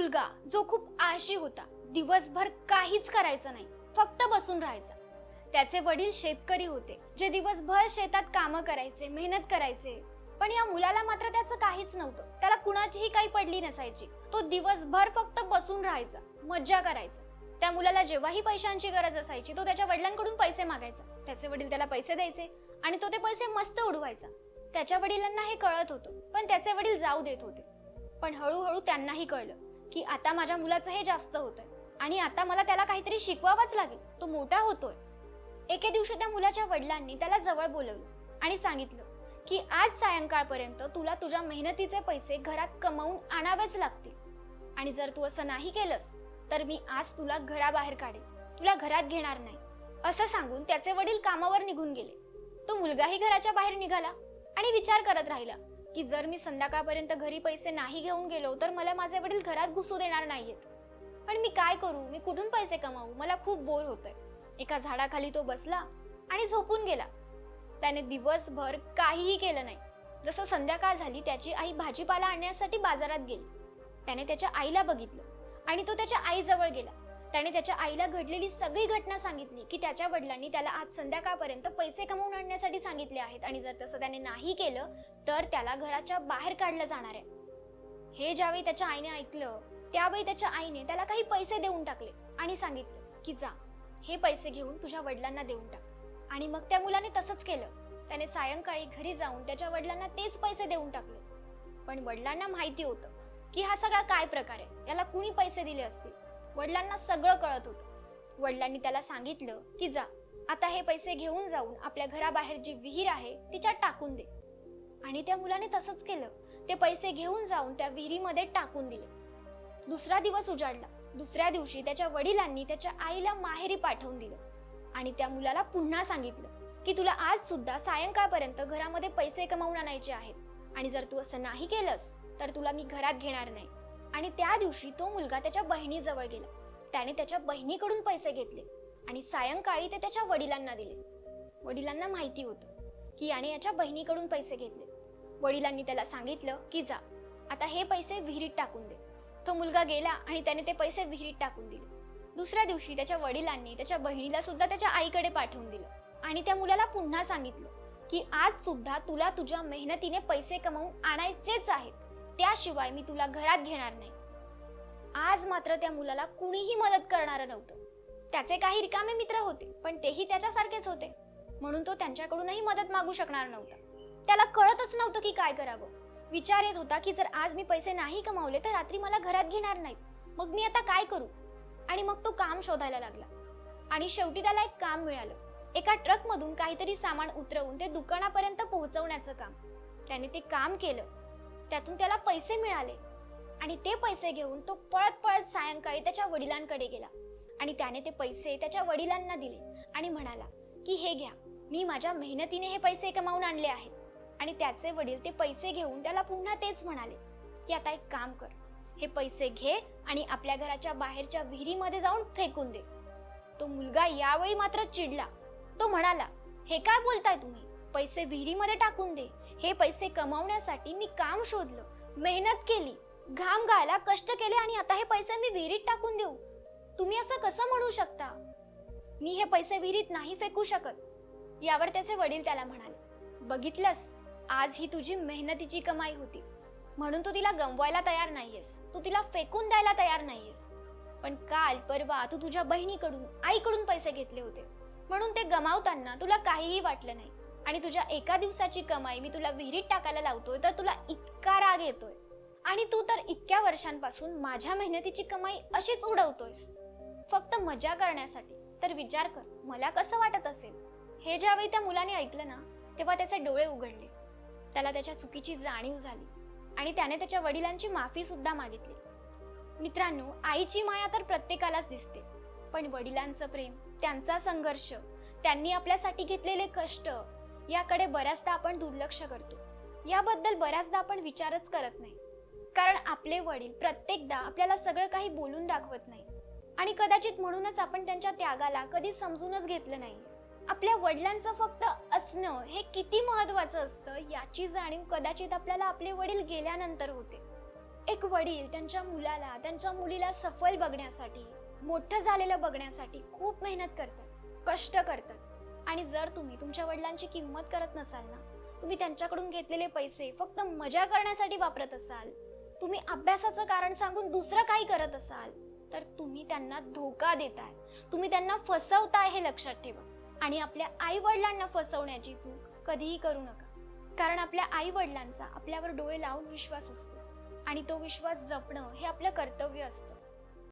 मुलगा जो खूप आळशी होता. दिवसभर काहीच करायचं नाही फक्त बसून राहायचा. त्याचे वडील शेतकरी होते जे दिवसभर शेतात कामं करायचे मेहनत करायचे. पण या मुलाला मात्र त्याचं काहीच नव्हतं. त्याला कुणाचीही काही पडली नसायची. तो दिवसभर फक्त बसून राहायचा मज्जा करायचा. त्या मुलाला जेव्हाही पैशांची गरज असायची तो त्याच्या वडिलांकडून पैसे मागायचा. त्याचे वडील त्याला पैसे द्यायचे आणि तो ते पैसे मस्त उडवायचा. त्याच्या वडिलांना हे कळत होतं पण त्याचे वडील जाऊ देत होते. पण हळूहळू त्यांनाही कळलं. की आता माझ्या मुलाचं हे जास्त होतंय. आणि आता मला त्याला काहीतरी शिकवावंच लागेल. तो मोठा होतोय. एके दिवशी त्या मुलाच्या वडिलांनी त्याला जवळ बोलवलं आणि सांगितलं की आज सायंकाळपर्यंत तुला तुझ्या मेहनतीचे पैसे घरात कमावून आणावेच लागतील. आणि जर तू असं नाही केलंस तर मी आज तुला घराबाहेर काढेन. तुला घरात घेणार नाही. असं सांगून त्याचे वडील कामावर निघून गेले. तो मुलगाही घराच्या बाहेर निघाला आणि विचार करत राहिला. की जर मी संध्याकाळपर्यंत घरी पैसे नाही घेऊन गेलो तर मला माझे वडील घरात घुसू देणार नाहीयेत. पण मी काय करू? मी कुठून पैसे कमावू? मला खूप बोर होतंय. एका झाडाखाली तो बसला आणि झोपून गेला. त्याने दिवसभर काहीही केलं नाही. जसं संध्याकाळ झाली त्याची आई भाजीपाला आणण्यासाठी बाजारात गेली. त्याने त्याच्या आईला बघितलं आणि तो त्याच्या आईजवळ गेला. त्याने त्याच्या आईला घडलेली सगळी घटना सांगितली की त्याच्या वडिलांनी त्याला आज संध्याकाळपर्यंत पैसे कमवून आणण्यासाठी सांगितले आहेत. आणि जर तसं त्याने नाही केलं तर त्याला घराच्या बाहेर काढलं जाणार आहे. हे ज्यावेळी त्याच्या आईने ऐकलं त्यावेळी त्याच्या आईने त्याला काही पैसे देऊन टाकले आणि सांगितलं की जा हे पैसे घेऊन तुझ्या वडिलांना देऊन टाक. आणि मग त्या मुलाने तसंच केलं. त्याने सायंकाळी घरी जाऊन त्याच्या वडिलांना तेच पैसे देऊन टाकले. पण वडिलांना माहिती होतं की हा सगळा काय प्रकार आहे? याला कुणी पैसे दिले असतील? वडिलांना सगळं कळत होतं. वडिलांनी त्याला सांगितलं की जा आता हे पैसे घेऊन जाऊन आपल्या घराबाहेर जी विहीर आहे तिच्यात टाकून दे. आणि त्या मुलाने तसंच केलं. ते पैसे घेऊन जाऊन त्या विहिरीमध्ये टाकून दिले. दुसरा दिवस उजाडला. दुसऱ्या दिवशी त्याच्या वडिलांनी त्याच्या आईला माहेरी पाठवून दिलं. आणि त्या मुलाला पुन्हा सांगितलं की तुला आज सुद्धा सायंकाळपर्यंत घरामध्ये पैसे कमावून आणायचे आहेत. आणि जर तू असं नाही केलंस तर तुला मी घरात घेणार नाही. आणि त्या दिवशी तो मुलगा त्याच्या बहिणीजवळ गेला. त्याने त्याच्या बहिणीकडून पैसे घेतले आणि सायंकाळी ते त्याच्या वडिलांना दिले. वडिलांना माहिती होतं की याने याच्या बहिणीकडून पैसे घेतले. वडिलांनी त्याला सांगितलं की जा आता हे पैसे विहिरीत टाकून दे. तो मुलगा गेला आणि त्याने ते पैसे विहिरीत टाकून दिले. दुसऱ्या दिवशी त्याच्या वडिलांनी त्याच्या बहिणीला सुद्धा त्याच्या आईकडे पाठवून दिलं आणि त्या मुलाला पुन्हा सांगितलं की आज सुद्धा तुला तुझ्या मेहनतीने पैसे कमवून आणायचेच आहेत. त्याशिवाय मी तुला घरात घेणार नाही. आज मात्र त्या मुलाला कुणीही मदत करणार नव्हतं. त्याचे काही रिकामे मित्र होते पण तेही त्याच्यासारखेच होते. म्हणून तो त्यांच्याकडूनही मदत मागू शकणार नव्हता. त्याला कळतच नव्हतं की काय करावं. विचार येत होता की जर आज मी पैसे नाही कमावले तर रात्री मला घरात घेणार नाहीत. मग मी आता काय करू? आणि मग तो काम शोधायला लागला. आणि शेवटी त्याला एक काम मिळालं. एका ट्रकमधून काहीतरी सामान उतरवून ते दुकानापर्यंत पोहोचवण्याचं काम. त्याने ते काम केलं. त्यातून त्याला पैसे मिळाले. आणि ते पैसे घेऊन तो पळत पळत सायंकाळी त्याच्या वडिलांकडे गेला. आणि त्याने ते पैसे त्याच्या वडिलांना दिले आणि म्हणाला की हे घ्या मी माझ्या मेहनतीने हे पैसे कमावून आणले आहेत. आणि त्याचे वडील ते पैसे घेऊन त्याला पुन्हा तेच म्हणाले की आता एक काम कर हे पैसे घे आणि आपल्या घराच्या बाहेरच्या विहिरीमध्ये जाऊन फेकून दे. तो मुलगा यावेळी मात्र चिडला. तो म्हणाला हे काय बोलताय तुम्ही? पैसे विहिरीमध्ये टाकून दे. हे पैसे कमावण्यासाठी मी काम शोधलं मेहनत केली घाम गायला कष्ट केले आणि आता हे पैसे मी विहिरीत टाकून देऊ. तुम्ही असं कसं म्हणू शकता? मी हे पैसे विहिरीत नाही फेकू शकत यावर त्याचे वडील त्याला म्हणाले. बघितलंस आज ही तुझी मेहनतीची कमाई होती. म्हणून तू तिला गमवायला तयार नाहीयेस तू तिला फेकून द्यायला तयार नाहीयेस. पण काल परवा तू तुझ्या बहिणीकडून आईकडून पैसे घेतले होते. म्हणून ते गमावताना तुला काहीही वाटलं नाही. आणि तुझ्या एका दिवसाची कमाई मी तुला विहिरीत टाकायला लावतोय तर तुला इतका राग येतोय. आणि तू तर इतक्या वर्षांपासून माझ्या मेहनतीची कमाई अशीच उडवतोयस. फक्त मजा करण्यासाठी. तर विचार कर मला कसं वाटत असेल? हे ज्यावेळी त्या मुलाने ऐकलं ना तेव्हा त्याचे डोळे उघडले. त्याला त्याच्या चुकीची जाणीव झाली. आणि त्याने त्याच्या वडिलांची माफी सुद्धा मागितली. मित्रांनो आईची माया तर प्रत्येकालाच दिसते. पण वडिलांचं प्रेम त्यांचा संघर्ष त्यांनी आपल्यासाठी घेतलेले कष्ट याकडे बऱ्याचदा आपण दुर्लक्ष करतो. याबद्दल बऱ्याचदा आपण विचारच करत नाही. कारण आपले वडील प्रत्येकदा आपल्याला सगळं काही बोलून दाखवत नाही. आणि कदाचित म्हणूनच आपण त्यांच्या त्यागाला कधी समजूनच घेतलं नाही. आपल्या वडिलांचं फक्त असणं हे किती महत्वाचं असतं याची जाणीव कदाचित आपल्याला आपले वडील गेल्यानंतर होते. एक वडील त्यांच्या मुलाला त्यांच्या मुलीला सफल बघण्यासाठी मोठं झालेलं बघण्यासाठी खूप मेहनत करतात कष्ट करतात. आणि जर तुम्ही तुमच्या वडिलांची किंमत करत नसाल ना तुम्ही त्यांच्याकडून घेतलेले पैसे फक्त मजा करण्यासाठी वापरत असाल तुम्ही अभ्यासाचं कारण सांगून दुसरं काही करत असाल तर तुम्ही त्यांना धोका देताय. तुम्ही त्यांना फसवताय हे लक्षात ठेवा. आणि आपल्या आई वडिलांना फसवण्याची चूक कधीही करू नका. कारण आपल्या आई वडिलांचा आपल्यावर डोळे लावून विश्वास असतो. आणि तो विश्वास जपणं हे आपलं कर्तव्य असतं.